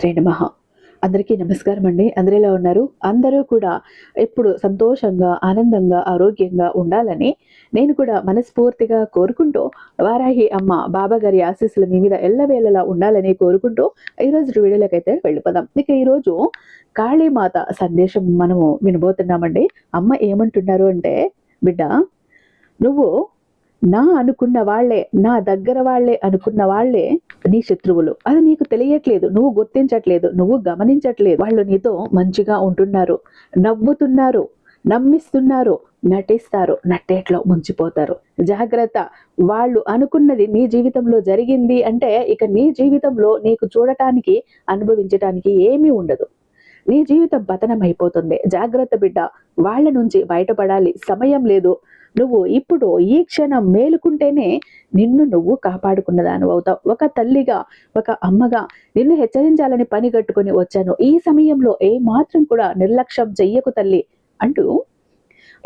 శ్రీమాత్రే నమ. అందరికీ నమస్కారం అండి. అందరిలో ఉన్నారు? అందరూ కూడా ఎప్పుడు సంతోషంగా ఆనందంగా ఆరోగ్యంగా ఉండాలని నేను కూడా మనస్ఫూర్తిగా కోరుకుంటూ వారాహి అమ్మ బాబా గారి ఆశీస్సులు మీ మీద ఎల్లవేళలా ఉండాలని కోరుకుంటూ ఈరోజు వీడియోలకైతే వెళ్ళిపోదాం. ఇక ఈరోజు కాళీమాత సందేశం మనము వినబోతున్నామండి. అమ్మ ఏమంటున్నారు అంటే బిడ్డ నువ్వు నా అనుకున్న వాళ్ళే నా దగ్గర వాళ్ళే అనుకున్న వాళ్ళే నీ శత్రువులు. అది నీకు తెలియట్లేదు నువ్వు గుర్తించట్లేదు నువ్వు గమనించట్లేదు. వాళ్ళు నీతో మంచిగా ఉంటున్నారు నవ్వుతున్నారు నమ్మిస్తున్నారు నటిస్తారు నట్టేట్లో ముంచిపోతారు. జాగ్రత్త వాళ్ళు అనుకున్నది నీ జీవితంలో జరిగింది అంటే ఇక నీ జీవితంలో నీకు చూడటానికి అనుభవించటానికి ఏమీ ఉండదు. నీ జీవితం పతనమైపోతుంది అయిపోతుంది. జాగ్రత్త బిడ్డ వాళ్ళ నుంచి బయటపడాలి. సమయం లేదు. నువ్వు ఇప్పుడు ఈ క్షణం మేలుకుంటేనే నిన్ను నువ్వు కాపాడుకున్నదాను అవుతావు. ఒక తల్లిగా ఒక అమ్మగా నిన్ను హెచ్చరించాలని పని కట్టుకొని వచ్చాను. ఈ సమయంలో ఏ మాత్రం కూడా నిర్లక్ష్యం చెయ్యకు తల్లి అంటూ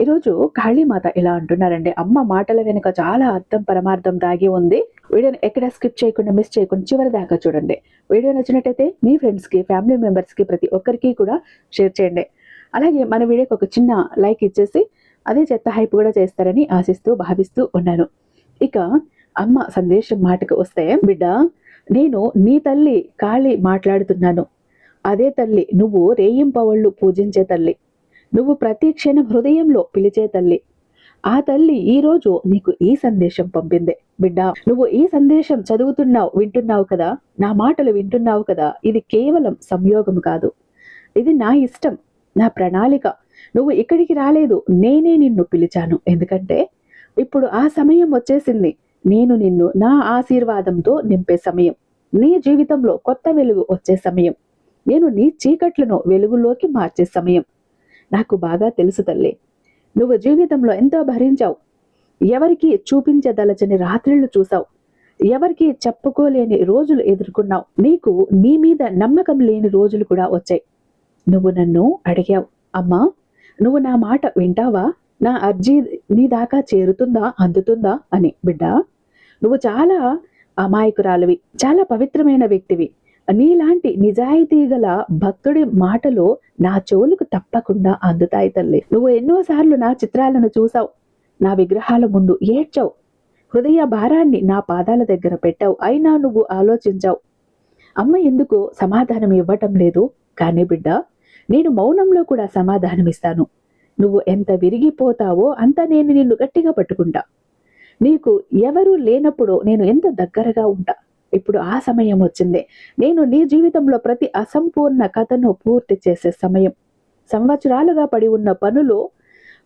ఈరోజు కాళీమాత ఇలా అంటున్నారండి అమ్మ మాటల వెనుక చాలా అర్థం పరమార్థం దాగి ఉంది. వీడియోని ఎక్కడ స్కిప్ చేయకుండా మిస్ చేయకుండా చివరి దాకా చూడండి. వీడియో నచ్చినట్టయితే మీ ఫ్రెండ్స్కి ఫ్యామిలీ మెంబర్స్కి ప్రతి ఒక్కరికి కూడా షేర్ చేయండి. అలాగే మన వీడియోకి ఒక చిన్న లైక్ ఇచ్చేసి అదే చెత్త హైప్ కూడా చేస్తారని ఆశిస్తూ భావిస్తూ ఉన్నాను. ఇక అమ్మ సందేశం మాటకు వస్తే బిడ్డ నేను నీ తల్లి కాళీ మాట్లాడుతున్నాను. అదే తల్లి నువ్వు రేయింపవళ్ళు పూజించే తల్లి. నువ్వు ప్రతి క్షణం హృదయంలో పిలిచే తల్లి. ఆ తల్లి ఈ రోజు నీకు ఈ సందేశం పంపింది. బిడ్డ నువ్వు ఈ సందేశం చదువుతున్నావు వింటున్నావు కదా? నా మాటలు వింటున్నావు కదా? ఇది కేవలం సంయోగం కాదు. ఇది నా ఇష్టం నా ప్రణాళిక. నువ్వు ఇక్కడికి రాలేదు నేనే నిన్ను పిలిచాను. ఎందుకంటే ఇప్పుడు ఆ సమయం వచ్చేసింది. నేను నిన్ను నా ఆశీర్వాదంతో నింపే సమయం. నీ జీవితంలో కొత్త వెలుగు వచ్చే సమయం. నేను నీ చీకట్లను వెలుగులోకి మార్చే సమయం. నాకు బాగా తెలుసు తల్లి. నువ్వు జీవితంలో ఎంతో భరించావు. ఎవరికి చూపించదలచని రాత్రిళ్ళు చూసావు ఎవరికి చెప్పుకోలేని రోజులు ఎదుర్కొన్నావు. నీకు నీ మీద నమ్మకం లేని రోజులు కూడా వచ్చాయి. నువ్వు నన్ను అడిగావు అమ్మా నువ్వు నా మాట వింటావా? నా అర్జీ నీ దాకా చేరుతుందా? అందుతుందా? అని. బిడ్డ నువ్వు చాలా అమాయకురాలివి చాలా పవిత్రమైన వ్యక్తివి. నీలాంటి నిజాయితీ గల భక్తుడి మాటలు నా చెవులకు తప్పకుండా అందుతాయి తల్లి. నువ్వు ఎన్నోసార్లు నా చిత్రాలను చూసావు. నా విగ్రహాల ముందు ఏడ్చావు. హృదయ భారాన్ని నా పాదాల దగ్గర పెట్టావు. అయినా నువ్వు ఆలోచించావు. అమ్మ ఎందుకు సమాధానం ఇవ్వటం లేదు. కానీ బిడ్డ నేను మౌనంలో కూడా సమాధానం ఇస్తాను. నువ్వు ఎంత విరిగిపోతావో అంత నేను నిన్ను గట్టిగా పట్టుకుంటా. నీకు ఎవరూ లేనప్పుడు నేను ఎంత దగ్గరగా ఉంటా? ఇప్పుడు ఆ సమయం వచ్చింది. నేను నీ జీవితంలో ప్రతి అసంపూర్ణ కథను పూర్తి చేసే సమయం. సంవత్సరాలుగా పడి ఉన్న పనులు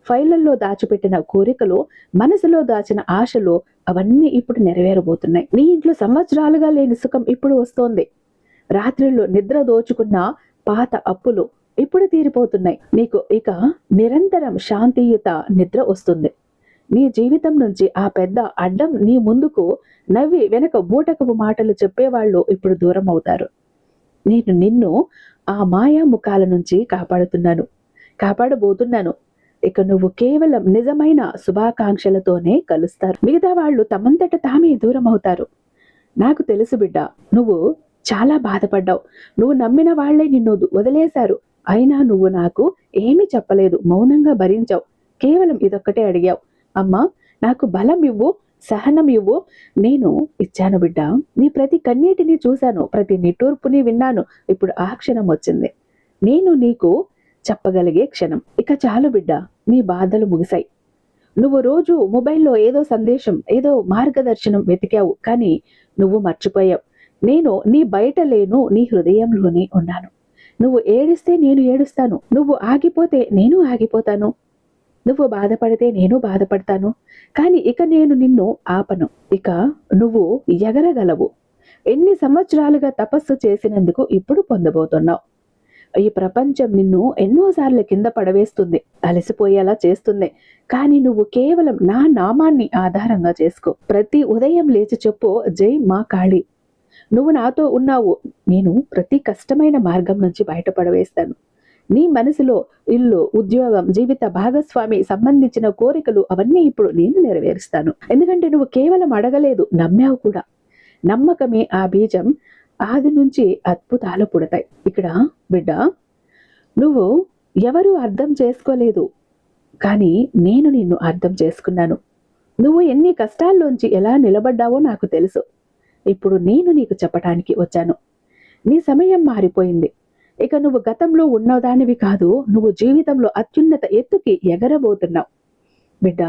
ఫైళ్ళల్లో దాచిపెట్టిన కోరికలు మనసులో దాచిన ఆశలు అవన్నీ ఇప్పుడు నెరవేరబోతున్నాయి. నీ ఇంట్లో సంవత్సరాలుగా లేని సుఖం ఇప్పుడు వస్తోంది. రాత్రిళ్ళు నిద్ర దోచుకున్న పాత అప్పులు ఇప్పుడు తీరిపోతున్నాయి. నీకు ఇక నిరంతరం శాంతియుత నిద్ర వస్తుంది. నీ జీవితం నుంచి ఆ పెద్ద అడ్డం నీ ముందుకు నవ్వి వెనక బూటకపు మాటలు చెప్పేవాళ్ళు ఇప్పుడు దూరం అవుతారు. నేను నిన్ను ఆ మాయా ముఖాల నుంచి కాపాడుతున్నాను కాపాడబోతున్నాను. ఇక నువ్వు కేవలం నిజమైన శుభాకాంక్షలతోనే కలుస్తారు. మిగతా వాళ్ళు తమంతట తామే దూరం అవుతారు. నాకు తెలుసు బిడ్డ నువ్వు చాలా బాధపడ్డావు. నువ్వు నమ్మిన వాళ్ళే నిన్ను వదిలేశారు. అయినా నువ్వు నాకు ఏమీ చెప్పలేదు మౌనంగా భరించావు. కేవలం ఇదొక్కటే అడిగావు. అమ్మా నాకు బలం ఇవ్వు సహనం ఇవ్వు. నేను ఇచ్చాను బిడ్డ నీ ప్రతి కన్నీటిని చూశాను ప్రతి నిట్టూర్పుని విన్నాను. ఇప్పుడు ఆ క్షణం వచ్చింది. నేను నీకు చెప్పగలిగే క్షణం. ఇక చాలు బిడ్డ నీ బాధలు ముగిశాయి. నువ్వు రోజు మొబైల్లో ఏదో సందేశం ఏదో మార్గదర్శనం వెతికావు కానీ నువ్వు మర్చిపోయావు. నేను నీ బయట లేను నీ హృదయంలోనే ఉన్నాను. నువ్వు ఏడిస్తే నేను ఏడుస్తాను. నువ్వు ఆగిపోతే నేను ఆగిపోతాను. నువ్వు బాధపడితే నేను బాధపడతాను. కానీ ఇక నేను నిన్ను ఆపను. ఇక నువ్వు ఎగరగలవు. ఎన్ని సంవత్సరాలుగా తపస్సు చేసినందుకు ఇప్పుడు పొందబోతున్నావు. ఈ ప్రపంచం నిన్ను ఎన్నోసార్లు కింద పడవేస్తుంది. అలసిపోయేలా చేస్తుంది. కానీ నువ్వు కేవలం నా నామాన్ని ఆధారంగా చేసుకో. ప్రతి ఉదయం లేచి చెప్పు జై మా కాళీ. నువ్వు నాతో ఉన్నావు. నేను ప్రతి కష్టమైన మార్గం నుంచి బయటపడవేస్తాను. నీ మనసులో ఇల్లు ఉద్యోగం జీవిత భాగస్వామి సంబంధించిన కోరికలు అవన్నీ ఇప్పుడు నేను నెరవేరుస్తాను. ఎందుకంటే నువ్వు కేవలం అడగలేదు నమ్మావు కూడా. నమ్మకమే ఆ బీజం ఆది నుంచి అద్భుతాలు పుడతాయి. ఇక్కడ బిడ్డ నువ్వు ఎవరు అర్థం చేసుకోలేదు కానీ నేను నిన్ను అర్థం చేసుకున్నాను. నువ్వు ఎన్ని కష్టాల్లోంచి ఎలా నిలబడ్డావో నాకు తెలుసు. ఇప్పుడు నేను నీకు చెప్పటానికి వచ్చాను. నీ సమయం మారిపోయింది. ఇక నువ్వు గతంలో ఉన్నదానివి కాదు నువ్వు జీవితంలో అత్యున్నత ఎత్తుకి ఎగరబోతున్నావు. బిడ్డ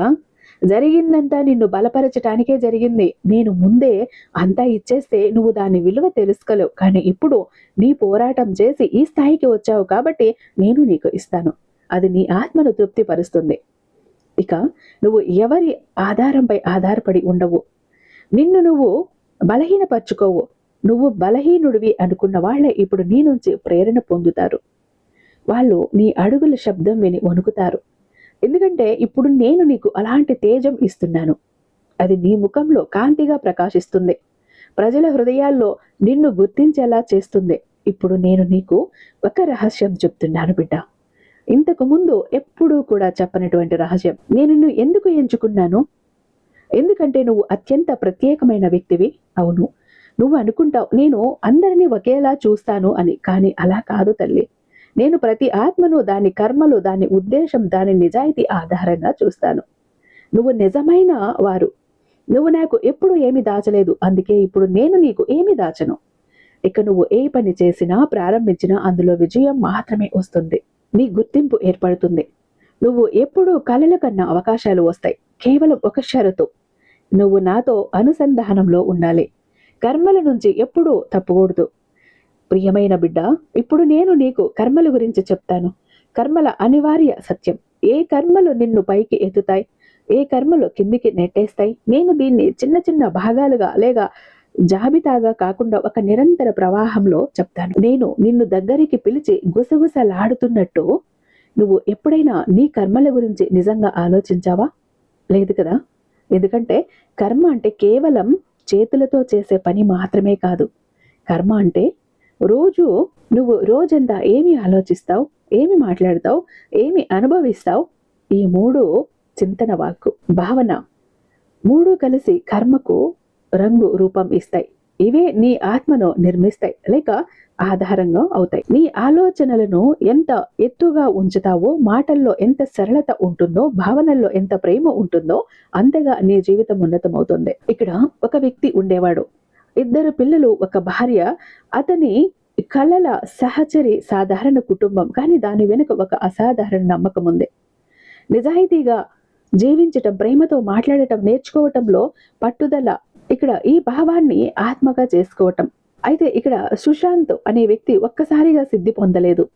జరిగిందంతా నిన్ను బలపరచటానికే జరిగింది. నేను ముందే అంతా ఇచ్చేస్తే నువ్వు దాని విలువ తెలుసుకోలేవు. కానీ ఇప్పుడు నీ పోరాటం చేసి ఈ స్థాయికి వచ్చావు కాబట్టి నేను నీకు ఇస్తాను. అది నీ ఆత్మను తృప్తిపరుస్తుంది. ఇక నువ్వు ఎవరి ఆధారంపై ఆధారపడి ఉండవు. నిన్ను నువ్వు బలహీనపరుచుకోవు. నువ్వు బలహీనుడివి అనుకున్న వాళ్ళే ఇప్పుడు నీ నుంచి ప్రేరణ పొందుతారు. వాళ్ళు నీ అడుగుల శబ్దం విని వణుకుతారు. ఎందుకంటే ఇప్పుడు నేను నీకు అలాంటి తేజం ఇస్తున్నాను. అది నీ ముఖంలో కాంతిగా ప్రకాశిస్తుంది. ప్రజల హృదయాల్లో నిన్ను గుర్తించేలా చేస్తుంది. ఇప్పుడు నేను నీకు ఒక రహస్యం చెప్తున్నాను బిడ్డ. ఇంతకు ముందు ఎప్పుడూ కూడా చెప్పనటువంటి రహస్యం నేను ఎందుకు ఎంచుకున్నాను? ఎందుకంటే నువ్వు అత్యంత ప్రత్యేకమైన వ్యక్తివి. అవును నువ్వు అనుకుంటావు నేను అందరినీ ఒకేలా చూస్తాను అని. కానీ అలా కాదు తల్లి. నేను ప్రతి ఆత్మను దాని కర్మలు దాని ఉద్దేశం దాని నిజాయితీ ఆధారంగా చూస్తాను. నువ్వు నిజమైన వారు. నువ్వు నాకు ఎప్పుడు ఏమి దాచలేదు. అందుకే ఇప్పుడు నేను నీకు ఏమి దాచను. ఇక నువ్వు ఏ పని చేసినా ప్రారంభించినా అందులో విజయం మాత్రమే వస్తుంది. నీ గుర్తింపు ఏర్పడుతుంది. నువ్వు ఎప్పుడు కలల కన్నా అవకాశాలు వస్తాయి. కేవలం ఒక షరతు. నువ్వు నాతో అనుసంధానంలో ఉండాలి. కర్మల నుంచి ఎప్పుడూ తప్పకూడదు. ప్రియమైన బిడ్డ ఇప్పుడు నేను నీకు కర్మల గురించి చెప్తాను. కర్మల అనివార్య సత్యం. ఏ కర్మలు నిన్ను పైకి ఎత్తుతాయి? ఏ కర్మలు కిందికి నెట్టేస్తాయి? నేను దీన్ని చిన్న చిన్న భాగాలుగా లేక జాబితాగా కాకుండా ఒక నిరంతర ప్రవాహంలో చెప్తాను. నేను నిన్ను దగ్గరికి పిలిచి గుసగుసలాడుతున్నట్టు నువ్వు ఎప్పుడైనా నీ కర్మల గురించి నిజంగా ఆలోచించావా? లేదు కదా? ఎందుకంటే కర్మ అంటే కేవలం చేతులతో చేసే పని మాత్రమే కాదు. కర్మ అంటే రోజు నువ్వు రోజంతా ఏమి ఆలోచిస్తావు ఏమి మాట్లాడతావు ఏమి అనుభవిస్తావు? ఈ మూడు చింతన వాక్కు భావన. మూడు కలిసి కర్మకు రంగు రూపం ఇస్తాయి. ఇవే నీ ఆత్మను నిర్మిస్తాయి లేక ఆధారంగా అవుతాయి. నీ ఆలోచనలను ఎంత ఎత్తుగా ఉంచుతావో మాటల్లో ఎంత సరళత ఉంటుందో భావనల్లో ఎంత ప్రేమ ఉంటుందో అంతగా నీ జీవితం ఉన్నతమవుతుంది. ఇక్కడ ఒక వ్యక్తి ఉండేవాడు. ఇద్దరు పిల్లలు ఒక భార్య. అతని కళల సహచరి సాధారణ కుటుంబం కానీ దాని వెనుక ఒక అసాధారణ నమ్మకం ఉంది. నిజాయితీగా జీవించటం ప్రేమతో మాట్లాడటం నేర్చుకోవటంలో పట్టుదల ఇక్కడ ఈ భావాన్ని ఆత్మగా చేసుకోవటం. అయితే ఇక్కడ సుశాంత్ అనే వ్యక్తి ఒక్కసారిగా సిద్ధి పొందలేదు.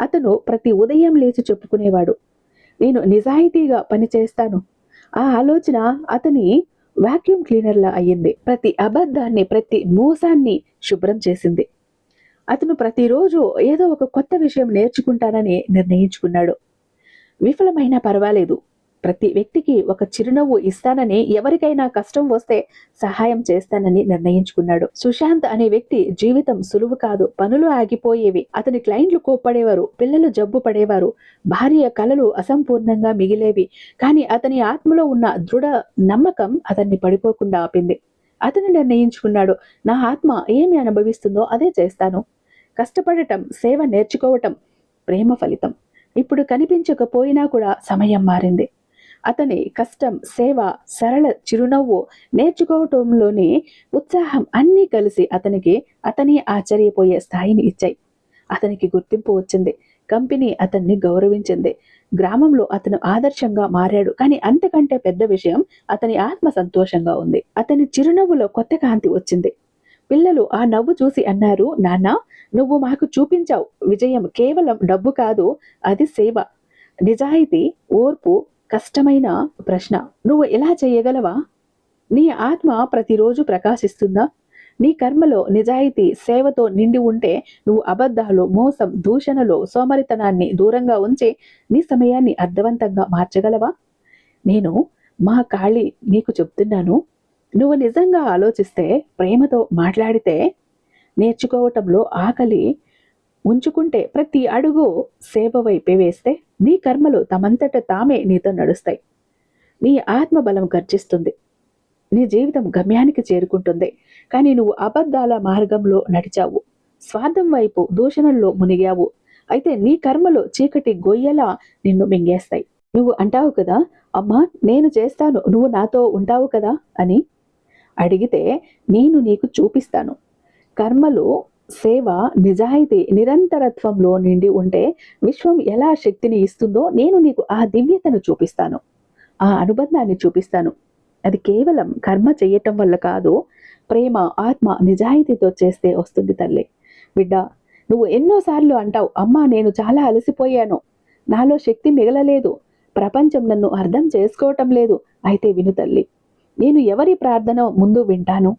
అతను ప్రతి ఉదయం లేచి చెప్పుకునేవాడు. నేను నిజాయితీగా పనిచేస్తాను ఆ ఆలోచన అతని వాక్యూమ్ క్లీనర్లా అయ్యింది. ప్రతి అబద్ధాన్ని ప్రతి మోసాన్ని శుభ్రం చేసింది. అతను ప్రతిరోజు ఏదో ఒక కొత్త విషయం నేర్చుకుంటానని నిర్ణయించుకున్నాడు. విఫలమైనా పర్వాలేదు. ప్రతి వ్యక్తికి ఒక చిరునవ్వు ఇస్తానని ఎవరికైనా కష్టం వస్తే సహాయం చేస్తానని నిర్ణయించుకున్నాడు. సుశాంత్ అనే వ్యక్తి జీవితం సులువు కాదు పనులు ఆగిపోయేవి. అతని క్లయింట్లు కోప్పడేవారు పిల్లలు జబ్బు పడేవారు భార్య కలలు అసంపూర్ణంగా మిగిలేవి. కానీ అతని ఆత్మలో ఉన్న దృఢ నమ్మకం అతన్ని పడిపోకుండా ఆపింది. అతను నిర్ణయించుకున్నాడు నా ఆత్మ ఏమి అనుభవిస్తుందో అదే చేస్తాను. కష్టపడటం సేవ నేర్చుకోవటం ప్రేమ ఫలితం. ఇప్పుడు కనిపించకపోయినా కూడా సమయం మారింది. అతని కష్టం సేవ సరళ చిరునవ్వు నేర్చుకోవటంలోని ఉత్సాహం అన్నీ కలిసి అతనికి అతని ఆశ్చర్యపోయే స్థాయిని ఇచ్చాయి. అతనికి గుర్తింపు వచ్చింది. కంపెనీ అతన్ని గౌరవించింది. గ్రామంలో అతను ఆదర్శంగా మారాడు. కానీ అంతకంటే పెద్ద విషయం అతని ఆత్మ సంతోషంగా ఉంది. అతని చిరునవ్వులో కొత్త కాంతి వచ్చింది. పిల్లలు ఆ నవ్వు చూసి అన్నారు నాన్న నువ్వు మాకు చూపించావు. విజయం కేవలం డబ్బు కాదు అది సేవ. నిజాయితీ ఓర్పు కష్టమైన ప్రశ్న. నువ్వు ఎలా చేయగలవా? నీ ఆత్మ ప్రతిరోజు ప్రకాశిస్తుందా? నీ కర్మలో నిజాయితీ సేవతో నిండి ఉంటే నువ్వు అబద్ధాలు మోసం దూషణలు సోమరితనాన్ని దూరంగా ఉంచి నీ సమయాన్ని అర్థవంతంగా మార్చగలవా? నేను మా కాళి నీకు చెప్తున్నాను. నువ్వు నిజంగా ఆలోచిస్తే ప్రేమతో మాట్లాడితే నేర్చుకోవటంలో ఆకలి ఉంచుకుంటే ప్రతి అడుగు సేవ వైపే వేస్తే నీ కర్మలు తమంతట తామే నీతో నడుస్తాయి. నీ ఆత్మ బలం గర్జిస్తుంది. నీ జీవితం గమ్యానికి చేరుకుంటుంది. కానీ నువ్వు అబద్ధాల మార్గంలో నడిచావు. స్వార్థం వైపు దూషణల్లో మునిగావు. అయితే నీ కర్మలు చీకటి గొయ్యలా నిన్ను మింగేస్తాయి. నువ్వు అంటావు కదా అమ్మా నేను చేస్తాను నువ్వు నాతో ఉంటావు కదా అని అడిగితే నేను నీకు చూపిస్తాను. కర్మలు సేవ నిజాయితీ నిరంతరత్వంలో నిండి ఉంటే విశ్వం ఎలా శక్తిని ఇస్తుందో నేను నీకు ఆ దివ్యతను చూపిస్తాను. ఆ అనుబంధాన్ని చూపిస్తాను. అది కేవలం కర్మ చేయటం వల్ల కాదు ప్రేమ ఆత్మ నిజాయితీతో చేస్తే వస్తుంది తల్లి. బిడ్డ నువ్వు ఎన్నోసార్లు అంటావు అమ్మా నేను చాలా అలసిపోయాను. నాలో శక్తి మిగలలేదు. ప్రపంచం నన్ను అర్థం చేసుకోవటం లేదు. అయితే విను తల్లి నేను ఎవరి ప్రార్థన ముందు వింటాను?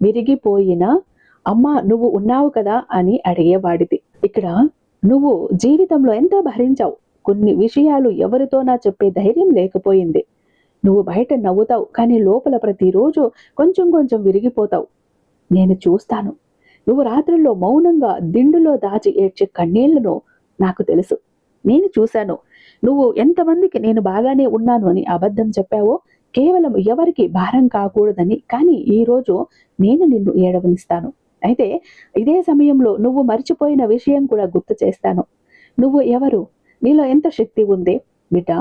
విరిగిపోయిన అమ్మ నువ్వు ఉన్నావు కదా అని అడిగేవాడిది. ఇక్కడ నువ్వు జీవితంలో ఎంత భరించావు? కొన్ని విషయాలు ఎవరితో నా చెప్పే ధైర్యం లేకపోయింది. నువ్వు బయట నవ్వుతావు కానీ లోపల ప్రతిరోజు కొంచెం కొంచెం విరిగిపోతావు. నేను చూస్తాను. నువ్వు రాత్రుల్లో మౌనంగా దిండులో దాచి ఏడ్చే కన్నీళ్ళను నాకు తెలుసు. నేను చూశాను. నువ్వు ఎంతమందికి నేను బాగానే ఉన్నాను అని అబద్ధం చెప్పావో కేవలం ఎవరికి భారం కాకూడదని కానీ ఈరోజు నేను నిన్ను ఏడవనిస్తాను. అయితే ఇదే సమయంలో నువ్వు మర్చిపోయిన విషయం కూడా గుర్తు చేస్తాను. నువ్వు ఎవరు? నీలో ఎంత శక్తి ఉంది? బిడ్డ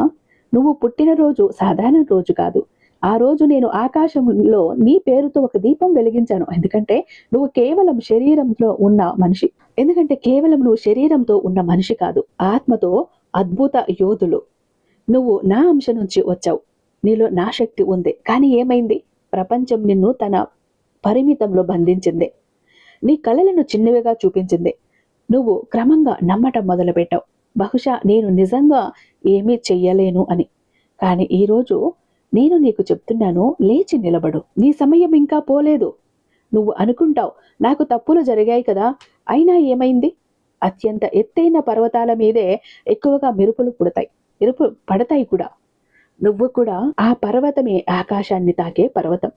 నువ్వు పుట్టినరోజు సాధారణ రోజు కాదు. ఆ రోజు నేను ఆకాశంలో నీ పేరుతో ఒక దీపం వెలిగించాను. ఎందుకంటే నువ్వు కేవలం శరీరంలో ఉన్న మనిషి. ఎందుకంటే కేవలం నువ్వు శరీరంతో ఉన్న మనిషి కాదు. ఆత్మతో అద్భుత యోధులు. నువ్వు నా అంశం నుంచి వచ్చావు. నీలో నా శక్తి ఉంది. కానీ ఏమైంది? ప్రపంచం నిన్ను తన పరిమితంలో బంధించింది. నీ కళలను చిన్నవిగా చూపించింది. నువ్వు క్రమంగా నమ్మటం మొదలుపెట్టావు. బహుశా నేను నిజంగా ఏమీ చెయ్యలేను అని. కానీ ఈరోజు నేను నీకు చెప్తున్నాను లేచి నిలబడు. నీ సమయం ఇంకా పోలేదు. నువ్వు అనుకుంటావు నాకు తప్పులు జరిగాయి కదా. అయినా ఏమైంది? అత్యంత ఎత్తైన పర్వతాల మీదే ఎక్కువగా మెరుపులు పుడతాయి. మెరుపు పడతాయి కూడా. నువ్వు కూడా ఆ పర్వతమే ఆకాశాన్ని తాకే పర్వతం.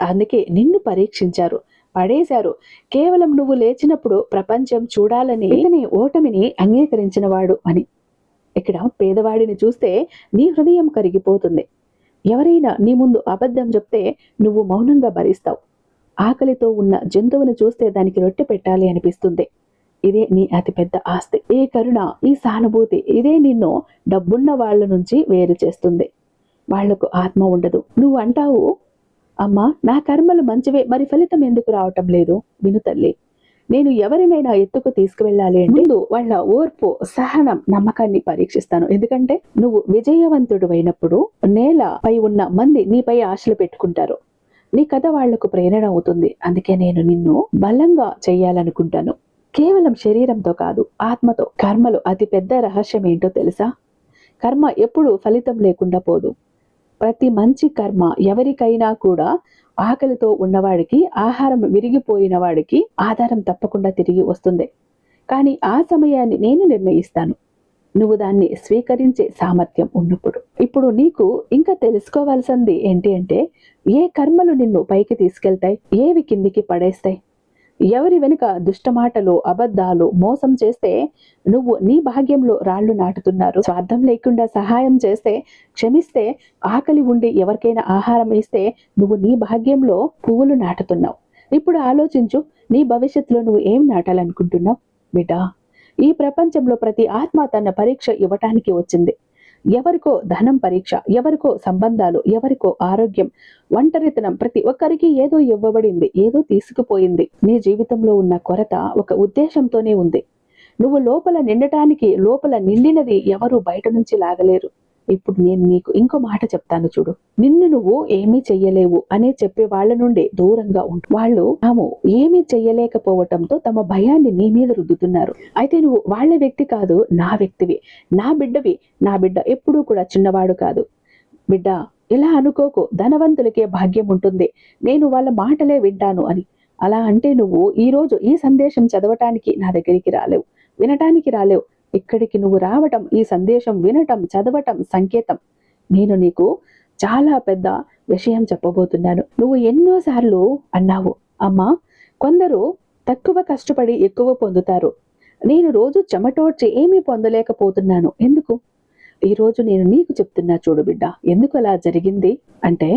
అందుకే నిన్ను పరీక్షించారు. పడేశారు. కేవలం నువ్వు లేచినప్పుడు ప్రపంచం చూడాలని ఇతని ఓటమిని అంగీకరించిన వాడు అని. ఇక్కడ పేదవాడిని చూస్తే నీ హృదయం కరిగిపోతుంది. ఎవరైనా నీ ముందు అబద్ధం చెప్తే నువ్వు మౌనంగా భరిస్తావు. ఆకలితో ఉన్న జంతువును చూస్తే దానికి రొట్టె పెట్టాలి అనిపిస్తుంది. ఇదే నీ అతిపెద్ద ఆస్తి. ఈ కరుణ ఈ సానుభూతి ఇదే నిన్ను డబ్బున్న వాళ్ళ నుంచి వేరు చేస్తుంది. వాళ్ళకు ఆత్మ ఉండదు. నువ్వు అంటావు అమ్మా నా కర్మలు మంచివే మరి ఫలితం ఎందుకు రావటం లేదు? విను తల్లి నేను ఎవరినైనా ఎత్తుకు తీసుకువెళ్ళాలి అంటే ముందు వాళ్ళ ఓర్పు సహనం నమ్మకాన్ని పరీక్షిస్తాను. ఎందుకంటే నువ్వు విజయవంతుడు అయినప్పుడు నేలపై ఉన్న మంది నీపై ఆశలు పెట్టుకుంటారు. నీ కథ వాళ్ళకు ప్రేరణ అవుతుంది. అందుకే నేను నిన్ను బలంగా చెయ్యాలనుకుంటాను. కేవలం శరీరంతో కాదు ఆత్మతో. కర్మలు అతి పెద్ద రహస్యం ఏంటో తెలుసా? కర్మ ఎప్పుడు ఫలితం లేకుండా పోదు. ప్రతి మంచి కర్మ ఎవరికైనా కూడా ఆకలితో ఉన్నవాడికి ఆహారం విరిగిపోయిన వాడికి ఆధారం తప్పకుండా తిరిగి వస్తుంది. కానీ ఆ సమయాన్ని నేను నిర్ణయిస్తాను. నువ్వు దాన్ని స్వీకరించే సామర్థ్యం ఉన్నప్పుడు. ఇప్పుడు నీకు ఇంకా తెలుసుకోవాల్సింది ఏంటి అంటే ఏ కర్మలు నిన్ను పైకి తీసుకెళ్తాయి? ఏవి కిందికి పడేస్తాయి? ఎవరి వెనుక దుష్టమాటలు అబద్ధాలు మోసం చేస్తే నువ్వు నీ భాగ్యంలో రాళ్ళు నాటుతున్నారు. స్వార్థం లేకుండా సహాయం చేస్తే క్షమిస్తే ఆకలి ఉండి ఎవరికైనా ఆహారం ఇస్తే నువ్వు నీ భాగ్యంలో పువ్వులు నాటుతున్నావు. ఇప్పుడు ఆలోచించు నీ భవిష్యత్తులో నువ్వు ఏం నాటాలనుకుంటున్నావు? బిడ్డా ఈ ప్రపంచంలో ప్రతి ఆత్మ తన పరీక్ష ఇవ్వటానికి వచ్చింది. ఎవరికో ధనం పరీక్ష ఎవరికో సంబంధాలు ఎవరికో ఆరోగ్యం ఒంటరితనం ప్రతి ఒక్కరికి ఏదో ఇవ్వబడింది ఏదో తీసుకుపోయింది. నీ జీవితంలో ఉన్న కొరత ఒక ఉద్దేశంతోనే ఉంది. నువ్వు లోపల నిండటానికి లోపల నిండినది ఎవరు బయట నుంచి లాగలేరు. ఇప్పుడు నేను నీకు ఇంకో మాట చెప్తాను చూడు. నిన్ను నువ్వు ఏమీ చెయ్యలేవు అనే చెప్పే వాళ్ళ నుండి దూరంగా ఉంటు వాళ్ళు తాము ఏమీ చెయ్యలేకపోవటంతో తమ భయాన్ని నీ మీద రుద్దుతున్నారు. అయితే నువ్వు వాళ్ళ వ్యక్తి కాదు నా వ్యక్తివి. నా బిడ్డవి. నా బిడ్డ ఎప్పుడూ కూడా చిన్నవాడు కాదు. బిడ్డ ఇలా అనుకోకు. ధనవంతులకే భాగ్యం ఉంటుంది. నేను వాళ్ళ మాటలే వింటాను అని. అలా అంటే నువ్వు ఈ రోజు ఈ సందేశం చదవటానికి నా దగ్గరికి రాలేవు. వినటానికి రాలేవు. ఇక్కడికి నువ్వు రావటం ఈ సందేశం వినటం చదవటం సంకేతం. నేను నీకు చాలా పెద్ద విషయం చెప్పబోతున్నాను. నువ్వు ఎన్నోసార్లు అన్నావు అమ్మా కొందరు తక్కువ కష్టపడి ఎక్కువ పొందుతారు. నేను రోజు చెమటోడ్చి ఏమీ పొందలేకపోతున్నాను. ఎందుకు? ఈరోజు నేను నీకు చెప్తున్నా చూడు బిడ్డ ఎందుకు అలా జరిగింది? అంటే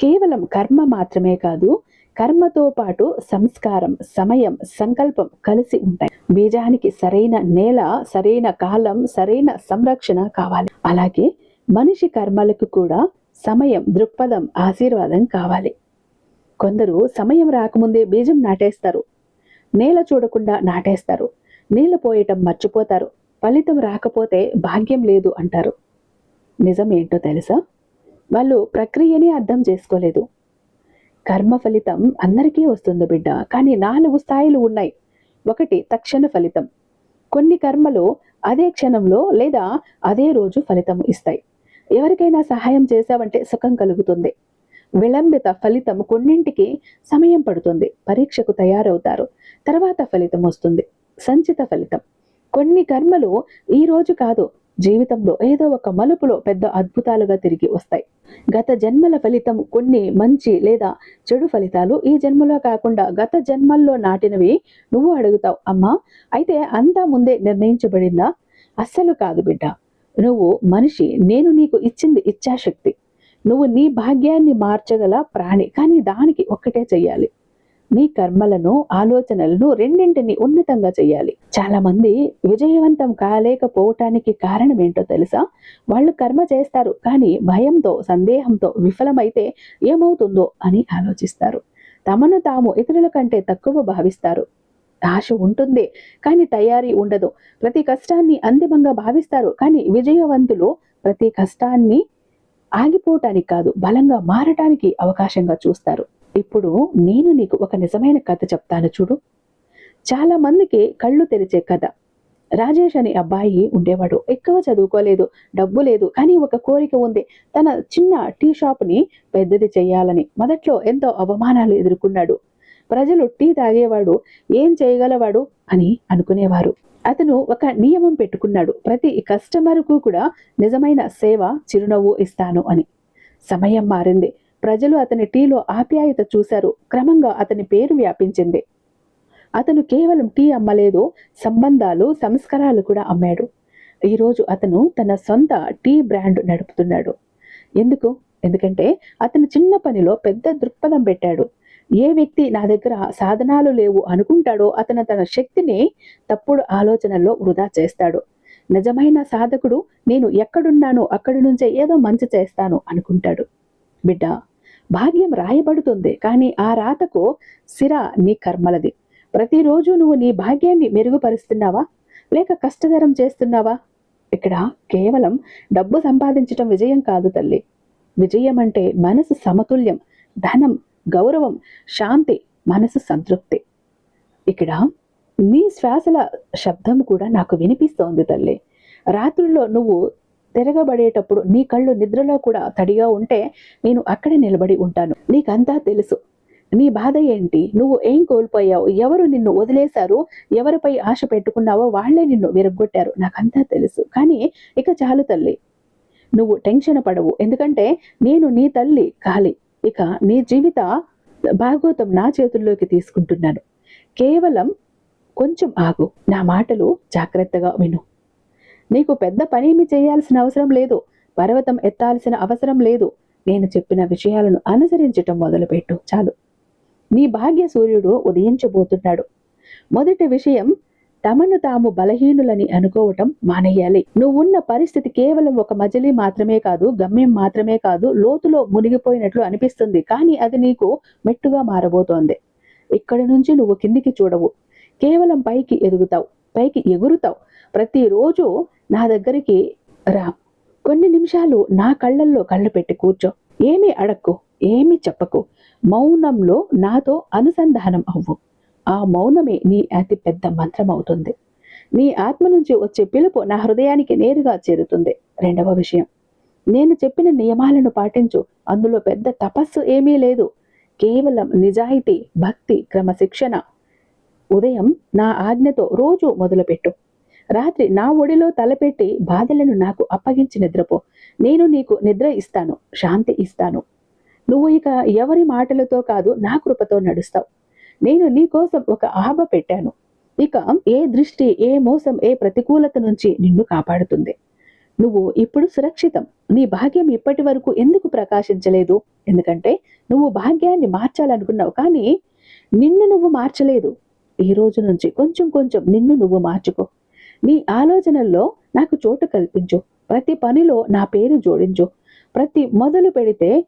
కేవలం కర్మ మాత్రమే కాదు కర్మతో పాటు సంస్కారం సమయం సంకల్పం కలిసి ఉంటాయి. బీజానికి సరైన నేల సరైన కాలం సరైన సంరక్షణ కావాలి. అలాగే మనిషి కర్మలకు కూడా సమయం దృక్పథం ఆశీర్వాదం కావాలి. కొందరు సమయం రాకముందే బీజం నాటేస్తారు. నేల చూడకుండా నాటేస్తారు. నీళ్ళు పోయటం మర్చిపోతారు. ఫలితం రాకపోతే భాగ్యం లేదు అంటారు. నిజం ఏంటో తెలుసా? వాళ్ళు ప్రక్రియని అర్థం చేసుకోలేదు. కర్మ ఫలితం అందరికీ వస్తుంది బిడ్డ. కానీ నాలుగు స్థాయిలు ఉన్నాయి. ఒకటి తక్షణ ఫలితం. కొన్ని కర్మలు అదే క్షణంలో లేదా అదే రోజు ఫలితం ఇస్తాయి. ఎవరికైనా సహాయం చేశావంటే సుఖం కలుగుతుంది. విళంబిత ఫలితం కొన్నింటికి సమయం పడుతుంది. పరీక్షకు తయారవుతారు. తర్వాత ఫలితం వస్తుంది. సంచిత ఫలితం. కొన్ని కర్మలు ఈ రోజు కాదు జీవితంలో ఏదో ఒక మలుపులో పెద్ద అద్భుతాలుగా తిరిగి వస్తాయి. గత జన్మల ఫలితం కొన్ని మంచి లేదా చెడు ఫలితాలు ఈ జన్మలో కాకుండా గత జన్మల్లో నాటినవి నువ్వు అడుగుతావు అమ్మా అయితే అంతా ముందే నిర్ణయించబడిందా? అస్సలు కాదు బిడ్డ. నువ్వు మనిషి నేను నీకు ఇచ్చింది ఇచ్ఛాశక్తి. నువ్వు నీ భాగ్యాన్ని మార్చగల ప్రాణి కానీ దానికి ఒక్కటే చెయ్యాలి. నీ కర్మలను ఆలోచనలను రెండింటిని ఉన్నతంగా చేయాలి. చాలా మంది విజయవంతం కాలేకపోవటానికి కారణం ఏంటో తెలుసా? వాళ్ళు కర్మ చేస్తారు కానీ భయంతో సందేహంతో విఫలమైతే ఏమవుతుందో అని ఆలోచిస్తారు. తమను తాము ఇతరుల కంటే తక్కువ భావిస్తారు. ఆశ ఉంటుంది కానీ తయారీ ఉండదు. ప్రతి కష్టాన్ని అంతిమంగా భావిస్తారు కానీ విజయవంతులు ప్రతి కష్టాన్ని ఆగిపోవటానికి కాదు బలంగా మారటానికి అవకాశంగా చూస్తారు. ఇప్పుడు నేను నీకు ఒక నిజమైన కథ చెప్తాను చూడు. చాలా మందికి కళ్ళు తెరిచే కథ. రాజేష్ అనే అబ్బాయి ఉండేవాడు. ఎక్కువ చదువుకోలేదు డబ్బు లేదు కానీ ఒక కోరిక ఉంది. తన చిన్న టీ షాప్ని పెద్దది చేయాలని మొదట్లో ఎంతో అవమానాలు ఎదుర్కొన్నాడు. ప్రజలు టీ తాగేవాడు ఏం చేయగలవాడు అని అనుకునేవారు. అతను ఒక నియమం పెట్టుకున్నాడు. ప్రతి కస్టమర్కు కూడా నిజమైన సేవ చిరునవ్వు ఇస్తాను అని. సమయం మారింది. ప్రజలు అతని టీలో ఆప్యాయత చూశారు. క్రమంగా అతని పేరు వ్యాపించింది. అతను కేవలం టీ అమ్మలేదు సంబంధాలు సంస్కారాలు కూడా అమ్మాడు. ఈరోజు అతను తన సొంత టీ బ్రాండ్ నడుపుతున్నాడు. ఎందుకు? ఎందుకంటే అతను చిన్న పనిలో పెద్ద దృక్పథం పెట్టాడు. ఏ వ్యక్తి నా దగ్గర సాధనాలు లేవు అనుకుంటాడో అతను తన శక్తిని తప్పుడు ఆలోచనల్లో వృధా చేస్తాడు. నిజమైన సాధకుడు నేను ఎక్కడున్నానో అక్కడి నుంచే ఏదో మంచి చేస్తాను అనుకుంటాడు. బిడ్డ భాగ్యం రాయబడుతుంది కానీ ఆ రాతకు సిర నీ కర్మలది. ప్రతిరోజు నువ్వు నీ భాగ్యాన్ని మెరుగుపరుస్తున్నావా? లేక కష్టతరం చేస్తున్నావా? ఇక్కడ కేవలం డబ్బు సంపాదించటం విజయం కాదు తల్లి. విజయం అంటే మనసు సమతుల్యం ధనం గౌరవం శాంతి మనసు సంతృప్తి. ఇక్కడ నీ శ్వాసల శబ్దం కూడా నాకు వినిపిస్తోంది తల్లి. రాత్రుల్లో నువ్వు తిరగబడేటప్పుడు నీ కళ్ళు నిద్రలో కూడా తడిగా ఉంటే నేను అక్కడే నిలబడి ఉంటాను. నీకంతా తెలుసు. నీ బాధ ఏంటి? నువ్వు ఏం కోల్పోయావు? ఎవరు నిన్ను వదిలేశారు? ఎవరిపై ఆశ పెట్టుకున్నావో వాళ్ళే నిన్ను విరగొట్టారు నాకంతా తెలుసు. కానీ ఇక చాలు తల్లి. నువ్వు టెన్షన్ పడవు. ఎందుకంటే నేను నీ తల్లి కాలి. ఇక నీ జీవిత భాగోతం నా చేతుల్లోకి తీసుకుంటున్నాను. కేవలం కొంచెం ఆగు. నా మాటలు జాగ్రత్తగా విను. నీకు పెద్ద పనేమి చేయాల్సిన అవసరం లేదు. పర్వతం ఎత్తాల్సిన అవసరం లేదు. నేను చెప్పిన విషయాలను అనుసరించటం మొదలుపెట్టు. చాలు. నీ భాగ్య సూర్యుడు ఉదయించబోతున్నాడు. మొదటి విషయం తమను తాము బలహీనులని అనుకోవటం మానేయాలి. నువ్వున్న పరిస్థితి కేవలం ఒక మజిలీ మాత్రమే కాదు గమ్యం మాత్రమే కాదు లోతులో మునిగిపోయినట్లు అనిపిస్తుంది. కానీ అది నీకు మెట్టుగా మారబోతోంది. ఇక్కడి నుంచి నువ్వు కిందికి చూడవు. కేవలం పైకి ఎదుగుతావు. పైకి ఎగురుతావు. ప్రతిరోజు నా దగ్గరికి రా. కొన్ని నిమిషాలు నా కళ్ళల్లో కళ్ళు పెట్టి కూర్చో. ఏమీ అడక్కు ఏమీ చెప్పకు. మౌనంలో నాతో అనుసంధానం అవ్వు. ఆ మౌనమే నీ అతి పెద్ద మంత్రం అవుతుంది నీ ఆత్మ నుంచి వచ్చే పిలుపు నా హృదయానికి నేరుగా చేరుతుంది. రెండవ విషయం. నేను చెప్పిన నియమాలను పాటించు. అందులో పెద్ద తపస్సు ఏమీ లేదు. కేవలం నిజాయితీ భక్తి క్రమశిక్షణ. ఉదయం నా ఆజ్ఞతో రోజు మొదలుపెట్టు. రాత్రి నా ఒడిలో తలపెట్టి బాధలను నాకు అప్పగించి నిద్రపో. నేను నీకు నిద్ర ఇస్తాను శాంతి ఇస్తాను. నువ్వు ఇక ఎవరి మాటలతో కాదు నా కృపతో నడుస్తావు. నేను నీ కోసం ఒక ఆహబ పెట్టాను. ఇక ఏ దృష్టి ఏ మోసం ఏ ప్రతికూలత నుంచి నిన్ను కాపాడుతుంది. నువ్వు ఇప్పుడు సురక్షితం. నీ భాగ్యం ఇప్పటి వరకు ఎందుకు ప్రకాశించలేదు? ఎందుకంటే నువ్వు భాగ్యాన్ని మార్చాలనుకున్నావు కానీ నిన్ను నువ్వు మార్చలేదు. ఈ రోజు నుంచి కొంచెం కొంచెం నిన్ను నువ్వు మార్చుకో. నీ ఆలోచనల్లో నాకు చోటు కల్పించు. ప్రతి పనిలో నా పేరు జోడించు. ప్రతి మొదలు పెడితే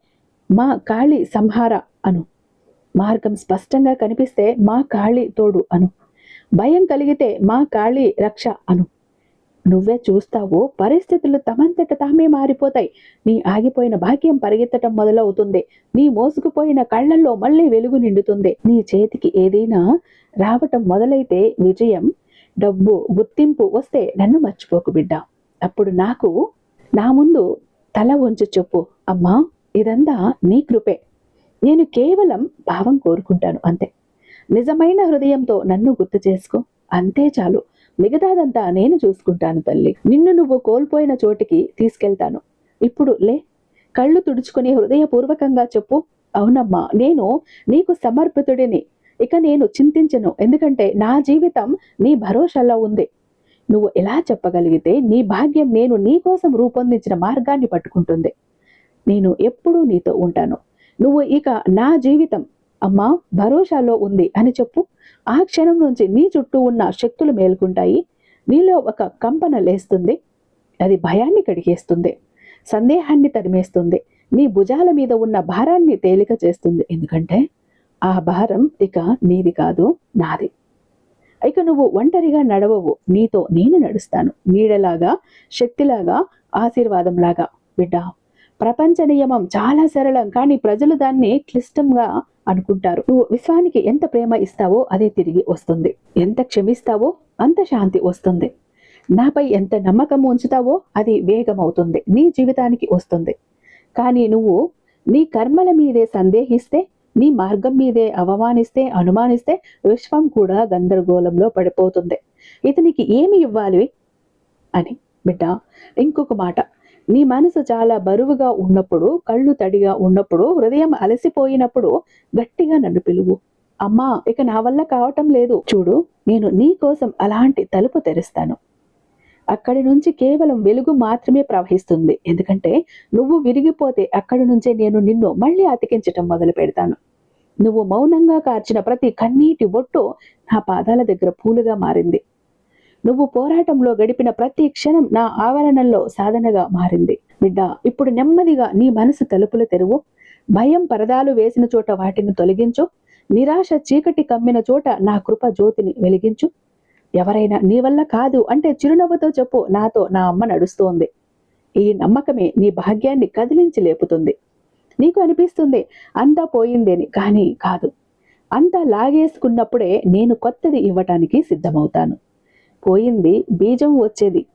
మా కాళి సంహార అను. మార్గం స్పష్టంగా కనిపిస్తే మా కాళి తోడు అను. భయం కలిగితే మా కాళి రక్ష అను. నువ్వే చూస్తావు పరిస్థితులు తమంతట తామే మారిపోతాయి. నీ ఆగిపోయిన భాగ్యం పరిగెత్తటం మొదలవుతుంది. నీ మోసుకుపోయిన కళ్ళల్లో మళ్ళీ వెలుగు నిండుతుంది. నీ చేతికి ఏదైనా రావటం మొదలైతే విజయం డబ్బు గుర్తింపు వస్తే నన్ను మర్చిపోకు బిడ్డ. అప్పుడు నాకు నా ముందు తల ఉంచి చెప్పు. అమ్మా ఇదంతా నీ కృపే. నేను కేవలం భావం కోరుకుంటాను అంతే. నిజమైన హృదయంతో నన్ను గుర్తు చేసుకో. అంతే చాలు. మిగతాదంతా నేను చూసుకుంటాను తల్లి. నిన్ను నువ్వు కోల్పోయిన చోటికి తీసుకెళ్తాను. ఇప్పుడు లే. కళ్ళు తుడుచుకుని హృదయపూర్వకంగా చెప్పు. అవునమ్మా నేను నీకు సమర్పితుడిని. ఇక నేను చింతించను. ఎందుకంటే నా జీవితం నీ భరోసాలో ఉంది. నువ్వు ఎలా చెప్పగలిగితే నీ భాగ్యం నేను నీ కోసం రూపొందించిన మార్గాన్ని పట్టుకుంటుంది. నేను ఎప్పుడూ నీతో ఉంటాను. నువ్వు ఇక నా జీవితం అమ్మా భరోసాలో ఉంది అని చెప్పు. ఆ క్షణం నుంచి నీ చుట్టూ ఉన్న శక్తులు మేల్కుంటాయి. నీలో ఒక కంపన లేస్తుంది. అది భయాన్ని కడిగేస్తుంది. సందేహాన్ని తరిమేస్తుంది. నీ భుజాల మీద ఉన్న భారాన్ని తేలిక చేస్తుంది. ఎందుకంటే ఆ భారం ఇక నీది కాదు నాది. ఇక నువ్వు ఒంటరిగా నడవవు. నీతో నేను నడుస్తాను. నీడలాగా శక్తిలాగా ఆశీర్వాదంలాగా. బిడ్డ ప్రపంచ నియమం చాలా సరళం కానీ ప్రజలు దాన్ని క్లిష్టంగా అనుకుంటారు. నువ్వు విశ్వానికి ఎంత ప్రేమ ఇస్తావో అదే తిరిగి వస్తుంది. ఎంత క్షమిస్తావో అంత శాంతి వస్తుంది. నాపై ఎంత నమ్మకం ఉంచుతావో అది వేగమవుతుంది. నీ జీవితానికి వస్తుంది. కానీ నువ్వు నీ కర్మల మీదే సందేహిస్తే నీ మార్గం మీదే అవమానిస్తే అనుమానిస్తే విశ్వం కూడా గందరగోళంలో పడిపోతుంది. ఇతనికి ఏమి ఇవ్వాలి? అని బిడ్డ ఇంకొక మాట. నీ మనసు చాలా బరువుగా ఉన్నప్పుడు కళ్ళు తడిగా ఉన్నప్పుడు హృదయం అలసిపోయినప్పుడు గట్టిగా నన్ను పిలువు. అమ్మా ఇక నా వల్ల కావటం లేదు. చూడు నేను నీ కోసం అలాంటి తలుపు తెరుస్తాను. అక్కడి నుంచి కేవలం వెలుగు మాత్రమే ప్రవహిస్తుంది. ఎందుకంటే నువ్వు విరిగిపోతే అక్కడి నుంచే నేను నిన్ను మళ్ళీ అతికించటం మొదలు పెడతాను. నువ్వు మౌనంగా కార్చిన ప్రతి కన్నీటి ఒట్టు నా పాదాల దగ్గర పూలుగా మారింది. నువ్వు పోరాటంలో గడిపిన ప్రతి క్షణం నా ఆవరణంలో సాధనగా మారింది. బిడ్డ ఇప్పుడు నెమ్మదిగా నీ మనసు తలుపులు తెరువు. భయం పరదాలు వేసిన చోట వాటిని తొలగించు. నిరాశ చీకటి కమ్మిన చోట నా కృప జ్యోతిని వెలిగించు. ఎవరైనా నీ వల్ల కాదు అంటే చిరునవ్వుతో చెప్పు నాతో నా అమ్మ నడుస్తోంది. ఈ నమ్మకమే నీ భాగ్యాన్ని కదిలించి లేపుతుంది. నీకు అనిపిస్తుంది అంతా పోయిందేని? కానీ కాదు. అంతా లాగేసుకున్నప్పుడే నేను కొత్తది ఇవ్వటానికి సిద్ధమవుతాను. పోయింది బీజం వచ్చేది.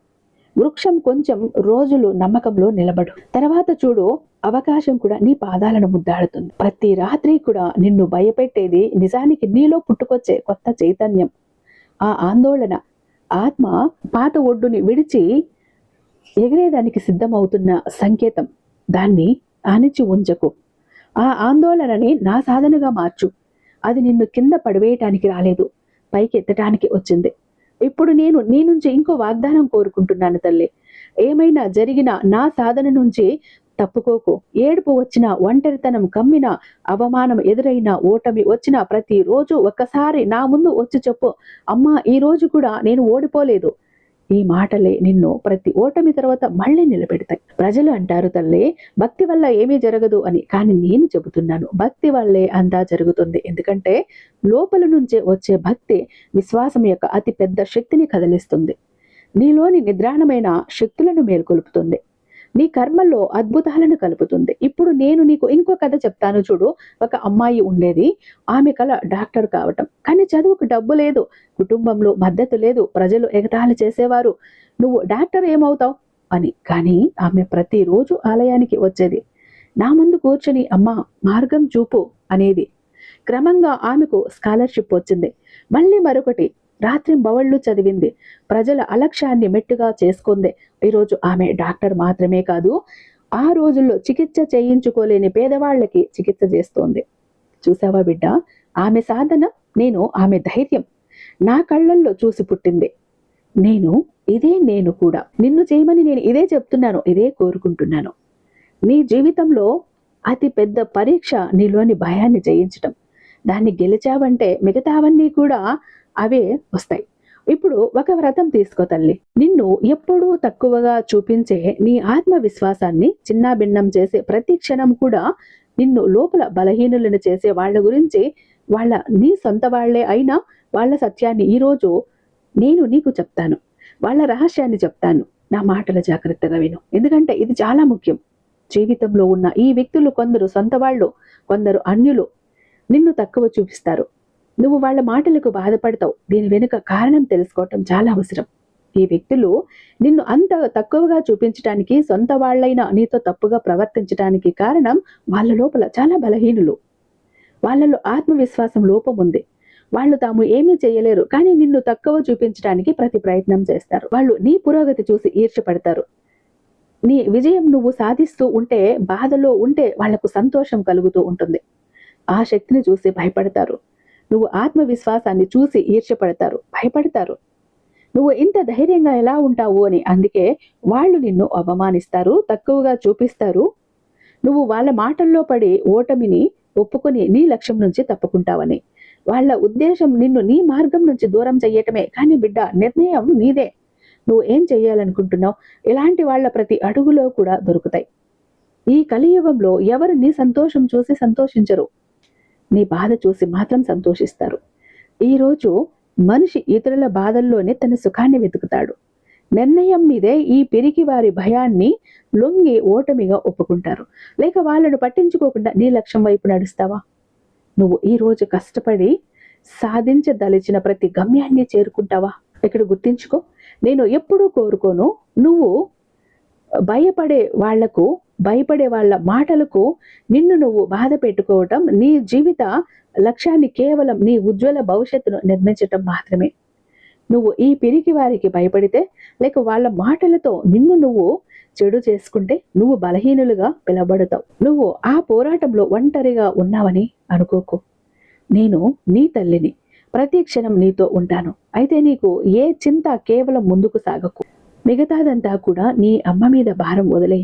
వృక్షం కొంచెం రోజులు నమ్మకంలో నిలబడు. తర్వాత చూడు అవకాశం కూడా నీ పాదాలను ముద్దాడుతుంది. ప్రతి రాత్రి కూడా నిన్ను భయపెట్టేది నిజానికి నీలో పుట్టుకొచ్చే కొత్త చైతన్యం. ఆ ఆందోళన. ఆత్మ పాత ఒడ్డుని విడిచి ఎగిరేదానికి సిద్ధమవుతున్న సంకేతం. దాన్ని ఆనిచి ఉంచకు. ఆ ఆందోళనని నా సాధనగా మార్చు. అది నిన్ను కింద పడివేయటానికి రాలేదు. పైకి ఎత్తటానికి వచ్చింది. ఇప్పుడు నేను నీ నుంచి ఇంకో వాగ్దానం కోరుకుంటున్నాను తల్లి. ఏమైనా జరిగిన నా సాధన నుంచి తప్పుకోకు. ఏడుపు వచ్చిన ఒంటరితనం కమ్మిన అవమానం ఎదురైన ఓటమి వచ్చిన ప్రతిరోజు ఒక్కసారి నా ముందు వచ్చి చెప్పు. అమ్మా ఈ రోజు కూడా నేను ఓడిపోలేదు. ఈ మాటలే నిన్ను ప్రతి ఓటమి తర్వాత మళ్ళీ నిలబెడతాయి. ప్రజలు అంటారు తల్లి భక్తి వల్ల ఏమీ జరగదు అని కానీ నేను చెబుతున్నాను భక్తి వల్లే అంతా జరుగుతుంది. ఎందుకంటే లోపల నుంచే వచ్చే భక్తి విశ్వాసం యొక్క అతి పెద్ద శక్తిని కదిలిస్తుంది. నీలోని నిద్రాణమైన శక్తులను మేల్కొల్పుతుంది. నీ కర్మల్లో అద్భుతాలను కలుపుతుంది. ఇప్పుడు నేను నీకు ఇంకో కథ చెప్తాను చూడు. ఒక అమ్మాయి ఉండేది. ఆమె కల డాక్టర్ కావటం. కానీ చదువుకు డబ్బు లేదు. కుటుంబంలో మద్దతు లేదు. ప్రజలు ఎగతాళి చేసేవారు. నువ్వు డాక్టర్ ఏమవుతావు? అని. కానీ ఆమె ప్రతిరోజు ఆలయానికి వచ్చేది. నా ముందు కూర్చొని అమ్మ మార్గం చూపు అనేది. క్రమంగా ఆమెకు స్కాలర్షిప్ వచ్చింది. మళ్ళీ మరొకటి. రాత్రి బవళ్ళు చదివింది. ప్రజల అలక్ష్యాన్ని మెట్టుగా చేసుకుంది. ఈరోజు ఆమె డాక్టర్ మాత్రమే కాదు ఆ రోజుల్లో చికిత్స చేయించుకోలేని పేదవాళ్ళకి చికిత్స చేస్తోంది. చూసావా బిడ్డ? ఆమె సాధన నేను ఆమె ధైర్యం. నా కళ్ళల్లో చూసి పుట్టింది. నేను ఇదే నేను కూడా. నిన్ను చేయమని నేను ఇదే చెప్తున్నాను ఇదే కోరుకుంటున్నాను. నీ జీవితంలో అతి పెద్ద పరీక్ష నీలోని భయాన్ని జయించటం. దాన్ని గెలిచావంటే మిగతావన్నీ కూడా అవే వస్తాయి. ఇప్పుడు ఒక వ్రతం తీసుకో తల్లి. నిన్ను ఎప్పుడూ తక్కువగా చూపించే నీ ఆత్మవిశ్వాసాన్ని చిన్నాభిన్నం చేసే ప్రతి క్షణం కూడా నిన్ను లోపల బలహీనులను చేసే వాళ్ళ గురించి వాళ్ళ నీ సొంత వాళ్ళే అయినా వాళ్ళ సత్యాన్ని ఈరోజు నేను నీకు చెప్తాను. వాళ్ళ రహస్యాన్ని చెప్తాను. నా మాటల జాగ్రత్తగా విను. ఎందుకంటే ఇది చాలా ముఖ్యం. జీవితంలో ఉన్న ఈ వ్యక్తులు కొందరు సొంత వాళ్ళు కొందరు అన్యులు నిన్ను తక్కువ చూపిస్తారు. నువ్వు వాళ్ళ మాటలకు బాధపడతావు. దీని వెనుక కారణం తెలుసుకోవటం చాలా అవసరం. ఈ వ్యక్తులు నిన్ను అంత తక్కువగా చూపించడానికి సొంత వాళ్ళైన నీతో తప్పుగా ప్రవర్తించడానికి కారణం వాళ్ళ లోపల చాలా బలహీనులు. వాళ్ళలో ఆత్మవిశ్వాసం లోపం ఉంది. వాళ్ళు తాము ఏమీ చేయలేరు కానీ నిన్ను తక్కువ చూపించడానికి ప్రతి ప్రయత్నం చేస్తారు. వాళ్ళు నీ పురోగతి చూసి ఈర్షపడతారు నీ విజయం నువ్వు సాధిస్తూ ఉంటే బాధలో ఉంటే వాళ్ళకు సంతోషం కలుగుతూ ఉంటుంది. ఆ శక్తిని చూసి భయపడతారు. నువ్వు ఆత్మవిశ్వాసాన్ని చూసి ఈర్ష్యపడతారు భయపడతారు. నువ్వు ఇంత ధైర్యంగా ఎలా ఉంటావు అని అందుకే వాళ్ళు నిన్ను అవమానిస్తారు తక్కువగా చూపిస్తారు. నువ్వు వాళ్ళ మాటల్లో పడి ఓటమిని ఒప్పుకొని నీ లక్ష్యం నుంచి తప్పుకుంటావని వాళ్ళ ఉద్దేశం నిన్ను నీ మార్గం నుంచి దూరం చెయ్యటమే. కానీ బిడ్డ నిర్ణయం నీదే. నువ్వు ఏం చెయ్యాలనుకుంటున్నావు? ఇలాంటి వాళ్ళ ప్రతి అడుగులో కూడా దొరుకుతాయి. ఈ కలియుగంలో ఎవరు నీ సంతోషం చూసి సంతోషించరు? నీ బాధ చూసి మాత్రం సంతోషిస్తారు. ఈరోజు మనిషి ఇతరుల బాధల్లోనే తన సుఖాన్ని వెతుకుతాడు. నిర్ణయం మీదే ఈ పెరిగి వారి భయాన్ని లొంగి ఓటమిగా ఒప్పుకుంటారు. లేక వాళ్ళను పట్టించుకోకుండా నీ లక్ష్యం వైపు నడుస్తావా? నువ్వు ఈరోజు కష్టపడి సాధించదలిచిన ప్రతి గమ్యాన్ని చేరుకుంటావా? ఇక్కడ గుర్తించుకో నేను ఎప్పుడూ కోరుకోను నువ్వు భయపడే వాళ్ళకు భయపడే వాళ్ళ మాటలకు నిన్ను నువ్వు బాధ పెట్టుకోవటం నీ జీవిత లక్ష్యాన్ని కేవలం నీ ఉజ్వల భవిష్యత్తును నిర్మించటం మాత్రమే. నువ్వు ఈ పిరికి వారికి భయపడితే లేక వాళ్ళ మాటలతో నిన్ను నువ్వు చెడు చేసుకుంటే నువ్వు బలహీనులుగా పిలబడతావు నువ్వు ఆ పోరాటంలో ఒంటరిగా ఉన్నావని అనుకోకు. నేను నీ తల్లిని ప్రతి క్షణం నీతో ఉంటాను. అయితే నీకు ఏ చింత కేవలం ముందుకు సాగకు. మిగతాదంతా కూడా నీ అమ్మ మీద భారం వదిలే.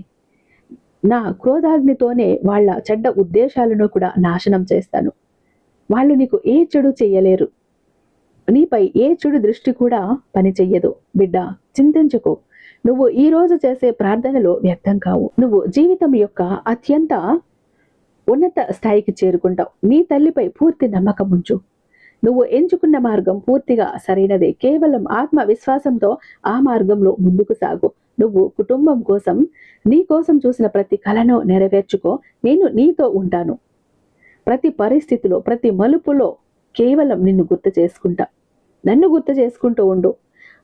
నా క్రోధాగ్నితోనే వాళ్ళ చెడ్డ ఉద్దేశాలను కూడా నాశనం చేస్తాను. వాళ్ళు నీకు ఏ చెడు చెయ్యలేరు. నీపై ఏ చెడు దృష్టి కూడా పని చెయ్యదు. బిడ్డ చింతించుకో. నువ్వు ఈ రోజు చేసే ప్రార్థనలు వ్యర్థం కావు. నువ్వు జీవితం యొక్క అత్యంత ఉన్నత స్థాయికి చేరుకుంటావు. నీ తల్లిపై పూర్తి నమ్మకం ఉంచు. నువ్వు ఎంచుకున్న మార్గం పూర్తిగా సరైనదే. కేవలం ఆత్మవిశ్వాసంతో ఆ మార్గంలో ముందుకు సాగు. నువ్వు కుటుంబం కోసం నీ కోసం చూసిన ప్రతి కళను నెరవేర్చుకో నేను నీతో ఉంటాను. ప్రతి పరిస్థితిలో ప్రతి మలుపులో కేవలం నిన్ను గుర్తు చేసుకుంటా. నన్ను గుర్తు చేసుకుంటూ ఉండు.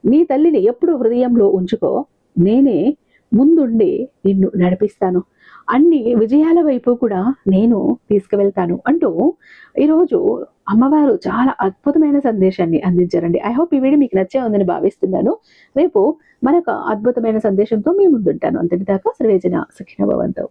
నీ తల్లిని ఎప్పుడు హృదయంలో ఉంచుకో. నేనే ముందుండి నిన్ను నడిపిస్తాను. అన్ని విజయాల వైపు కూడా నేను తీసుకువెళ్తాను అంటూ ఈరోజు అమ్మవారు చాలా అద్భుతమైన సందేశాన్ని అందించారండి. ఐ హోప్ ఈ వీడియో మీకు నచ్చే ఉందని భావిస్తున్నాను. రేపు మరొక అద్భుతమైన సందేశంతో మీ ముందుంటాను. అంతటి దాకా సర్వేజన సుఖినభవంతో